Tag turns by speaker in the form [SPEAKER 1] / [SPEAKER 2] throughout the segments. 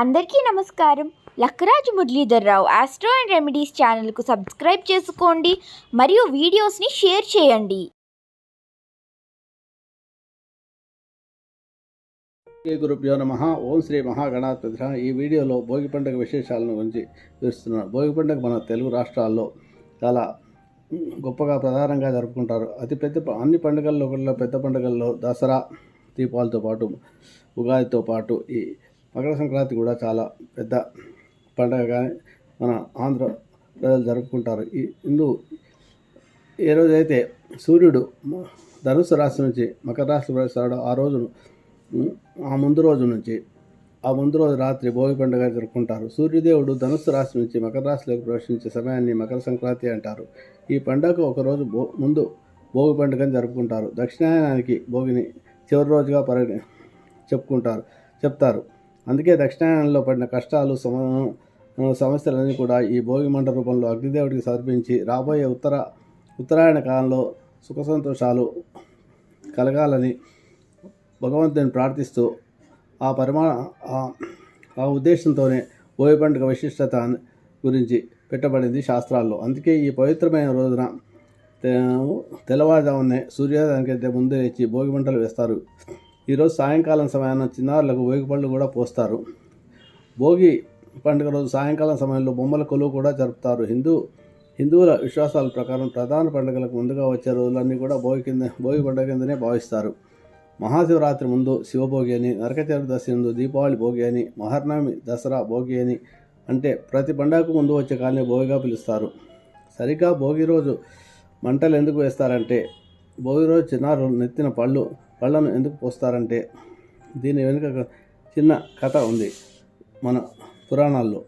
[SPEAKER 1] అందరికీ నమస్కారం. Lakkaraju Muralidhar Rao astro and remedies ఛానల్కు సబ్స్క్రైబ్ చేసుకోండి. మరియు వీడియోస్ని షేర్ చేయండి.
[SPEAKER 2] ఏ గురుభ్యో నమ. ఓం శ్రీ మహాగణాధిపతి ఈ వీడియోలో భోగి పండుగ విశేషాలను గురించి వివరిస్తున్నాను. భోగి పండుగ మన తెలుగు రాష్ట్రాల్లో చాలా గొప్పగా ప్రధానంగా జరుపుకుంటారు. అతి పెద్ద అన్ని పండుగల్లో కూడా పెద్ద పండుగల్లో దసరా దీపాలతో పాటు ఉగాదితో పాటు ఈ మకర సంక్రాంతి కూడా చాలా పెద్ద పండగగా మన ఆంధ్ర ప్రజలు జరుపుకుంటారు. ఈ ఇందు ఏ రోజైతే సూర్యుడు ధనుసు రాశి నుంచి మకర రాశి ప్రవేశిస్తాడో ఆ రోజును ఆ ముందు రోజు నుంచి ఆ ముందు రోజు రాత్రి భోగి పండుగ జరుపుకుంటారు. సూర్యదేవుడు ధనుస్సు రాశి నుంచి మకర రాశిలోకి ప్రవేశించే సమయాన్ని మకర సంక్రాంతి అంటారు. ఈ పండుగకు ఒకరోజు భో ముందు భోగి పండుగని జరుపుకుంటారు. దక్షిణాయనానికి భోగిని చివరి రోజుగా పరి చెప్పుకుంటారు చెప్తారు. అందుకే దక్షిణాయనంలో పడిన కష్టాలు సమ సమస్యలన్నీ కూడా ఈ భోగి మంట రూపంలో అగ్నిదేవుడికి సమర్పించి రాబోయే ఉత్తర ఉత్తరాయణ కాలంలో సుఖ సంతోషాలు కలగాలని భగవంతుని ప్రార్థిస్తూ ఆ పరిమాణ ఆ- ఉద్దేశంతోనే భోగి పండుగ విశిష్టత గురించి పెట్టబడింది శాస్త్రాల్లో. అందుకే ఈ పవిత్రమైన రోజున తెల్లవారుజామునే సూర్యోదయానికి ముందే లేచి భోగి మంటలు వేస్తారు. ఈరోజు సాయంకాలం సమయాన చిన్నారులకు భోగి పళ్ళు కూడా పోస్తారు. భోగి పండుగ రోజు సాయంకాలం సమయంలో బొమ్మల కొలువు కూడా జరుపుతారు. హిందూ హిందువుల విశ్వాసాల ప్రకారం ప్రధాన పండుగలకు ముందుగా వచ్చే రోజులన్నీ కూడా భోగి కింద భోగి పండుగ కిందనే భావిస్తారు. మహాశివరాత్రి ముందు శివభోగి అని నరక చతుర్దశి ముందు దీపావళి భోగి అని మహర్నవమి దసరా భోగి అని అంటే ప్రతి పండగకు ముందు వచ్చే కాలనీ భోగిగా పిలుస్తారు. సరిగ్గా భోగి రోజు మంటలు ఎందుకు వేస్తారంటే భోగి రోజు చిన్నారు నెత్తిన పళ్ళు పళ్ళను ఎందుకు పోస్తారంటే దీని వెనుక చిన్న కథ ఉంది మన పురాణాల్లో.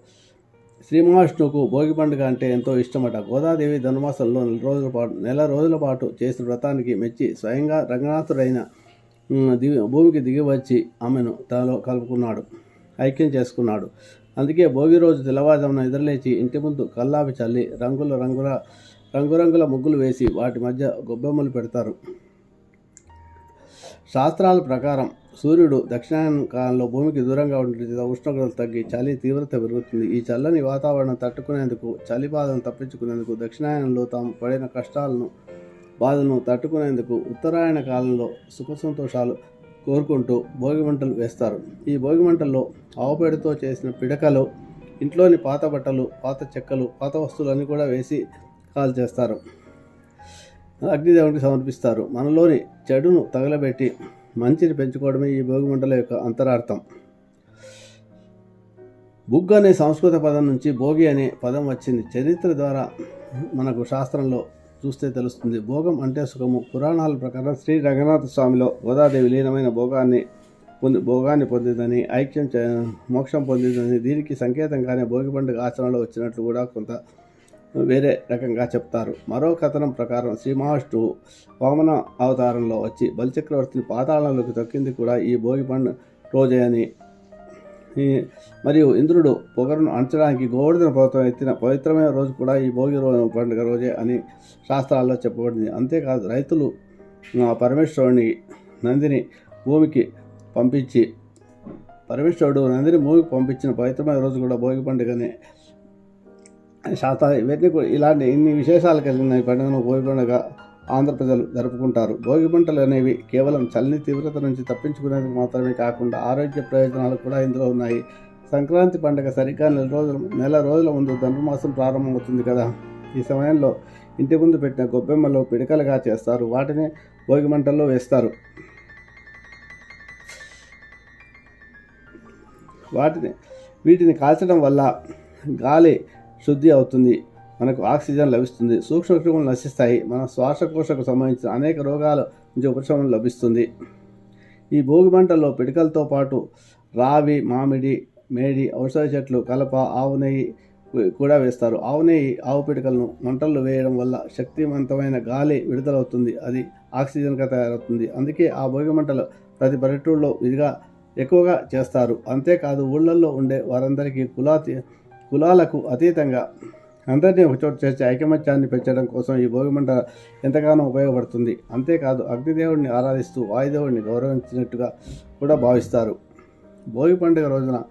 [SPEAKER 2] శ్రీ మహావిష్ణువుకు భోగి పండుగ అంటే ఎంతో ఇష్టమట. గోదాదేవి ధనుమాసంలో నెల రోజుల పాటు నెల రోజుల పాటు చేసిన వ్రతానికి మెచ్చి స్వయంగా రంగనాథుడైన దివి దిగి భూమికి దిగి వచ్చి ఆమెను తనలో కలుపుకున్నాడు ఐక్యం చేసుకున్నాడు. అందుకే భోగి రోజు తెల్లవారుజామున నిద్రలేచి ఇంటి ముందు కల్లాపి చల్లి రంగుల రంగుల రంగురంగుల ముగ్గులు వేసి వాటి మధ్య గొబ్బెమ్మలు పెడతారు. శాస్త్రాల ప్రకారం సూర్యుడు దక్షిణాయన కాలంలో భూమికి దూరంగా ఉండే ఉష్ణోగ్రతలు తగ్గి చలి తీవ్రత పెరుగుతుంది. ఈ చల్లని వాతావరణం తట్టుకునేందుకు చలి బాధను తప్పించుకునేందుకు దక్షిణాయనంలో తాము పడిన కష్టాలను బాధను తట్టుకునేందుకు ఉత్తరాయణ కాలంలో సుఖ సంతోషాలు కోరుకుంటూ భోగి మంటలు వేస్తారు. ఈ భోగి మంటల్లో ఆవుపేడతో చేసిన పిడకలు ఇంట్లోని పాత బట్టలు పాత చెక్కలు పాత వస్తువులన్నీ కూడా వేసి కాల్ చేస్తారు అగ్నిదేవునికి సమర్పిస్తారు. మనలోని చెడును తగలబెట్టి మంచిని పెంచుకోవడమే ఈ భోగి మంటల యొక్క అంతరార్థం. బుగ్ అనే సంస్కృత పదం నుంచి భోగి అనే పదం వచ్చింది. చరిత్ర ద్వారా మనకు శాస్త్రంలో చూస్తే తెలుస్తుంది. భోగం అంటే సుఖము. పురాణాల ప్రకారం శ్రీ రంగనాథ స్వామిలో గోదాదేవి లీనమైన భోగాన్ని పొంది భోగాన్ని పొందిందని ఐక్యం చే- మోక్షం పొందిందని దీనికి సంకేతంగానే భోగి పండుగ ఆచరణలో వచ్చినట్లు కూడా కొంత వేరే రకంగా చెప్తారు. మరో కథనం ప్రకారం శ్రీ మహావిష్ణువు వామన అవతారంలో వచ్చి బలిచక్రవర్తిని పాతాళంలోకి తొక్కింది కూడా ఈ భోగి పండు రోజే అని మరియు ఇంద్రుడు పొగరును అంచడానికి గోవర్ధన పర్వతం ఎత్తిన పవిత్రమైన రోజు కూడా ఈ భోగి రోజు పండుగ రోజే అని శాస్త్రాల్లో చెప్పబడింది. అంతేకాదు రైతులు ఆ పరమేశ్వరుని నందిని భూమికి పంపించి పరమేశ్వరుడు నందిని భూమికి పంపించిన పవిత్రమైన రోజు కూడా భోగి పండుగనే శాస్త్ర ఇవన్నీ కూడా ఇలాంటి ఇన్ని విశేషాలు కలిగిన ఈ పండుగను భోగి పండుగ ఆంధ్ర ప్రజలు జరుపుకుంటారు. భోగి పంటలు అనేవి కేవలం చల్లని తీవ్రత నుంచి తప్పించుకునేందుకు మాత్రమే కాకుండా ఆరోగ్య ప్రయోజనాలు కూడా ఇందులో ఉన్నాయి. సంక్రాంతి పండుగ సరిగ్గా నెల రోజుల నెల రోజుల ముందు ధనుర్మాసం ప్రారంభమవుతుంది కదా. ఈ సమయంలో ఇంటి ముందు పెట్టిన గొబ్బెమ్మలు పిడకలుగా చేస్తారు. వాటిని భోగి మంటల్లో వేస్తారు. వాటిని వీటిని కాల్చడం వల్ల గాలి శుద్ధి అవుతుంది. మనకు ఆక్సిజన్ లభిస్తుంది. సూక్ష్మక్రిములు నశిస్తాయి. మన శ్వాసకోశకు సంబంధించిన అనేక రోగాల నుంచి ఉపశమనం లభిస్తుంది. ఈ భోగి మంటల్లో పిడకలతో పాటు రావి మామిడి మేడి ఔషధ చెట్లు కలప ఆవు నెయ్యి కూడా వేస్తారు. ఆవు నెయ్యి ఆవు పిడకలను మంటల్లో వేయడం వల్ల శక్తివంతమైన గాలి విడుదలవుతుంది. అది ఆక్సిజన్గా తయారవుతుంది. అందుకే ఆ భోగి మంటలు ప్రతి పల్లెటూరులో ఇదిగా ఎక్కువగా చేస్తారు. అంతేకాదు ఊళ్ళల్లో ఉండే వారందరికీ కులాతి కులాలకు అతీతంగా అందరినీ ఒకచోట చేసి ఐకమత్యాన్ని పెంచడం కోసం ఈ భోగిమంట ఎంతగానో ఉపయోగపడుతుంది. అంతేకాదు అగ్నిదేవుడిని ఆరాధిస్తూ వాయుదేవుడిని గౌరవించినట్టుగా కూడా భావిస్తారు. భోగి పండుగ రోజున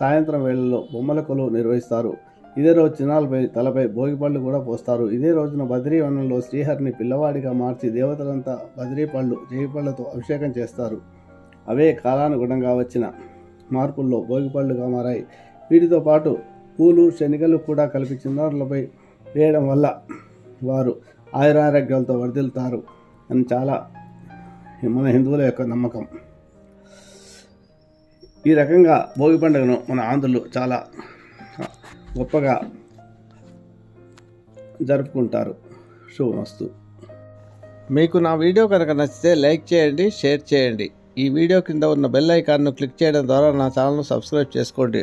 [SPEAKER 2] సాయంత్రం వేళల్లో బొమ్మల కొలువు నిర్వహిస్తారు. ఇదే రోజు చిన్నాలపై తలపై భోగిపళ్ళు కూడా పోస్తారు. ఇదే రోజున బద్రీవనంలో శ్రీహరిని పిల్లవాడిగా మార్చి దేవతలంతా బద్రీ పళ్ళు జేగిపళ్ళతో అభిషేకం చేస్తారు. అవే కాలానుగుణంగా వచ్చిన మార్పుల్లో భోగిపళ్ళుగా మారాయి. వీటితో పాటు పూలు శనిగలు కూడా కలిపి చిన్నారులపై వేయడం వల్ల వారు ఆయురారోగ్యాలతో వర్ధిల్తారు అని చాలా మన హిందువుల యొక్క నమ్మకం. ఈ రకంగా భోగి పండుగను మన ఆంధ్రులు చాలా గొప్పగా జరుపుకుంటారు. శుభమస్తు. మీకు నా వీడియో కనుక నచ్చితే లైక్ చేయండి షేర్ చేయండి. ఈ వీడియో కింద ఉన్న బెల్ ఐకాన్ను క్లిక్ చేయడం ద్వారా నా ఛానల్ను సబ్స్క్రైబ్ చేసుకోండి.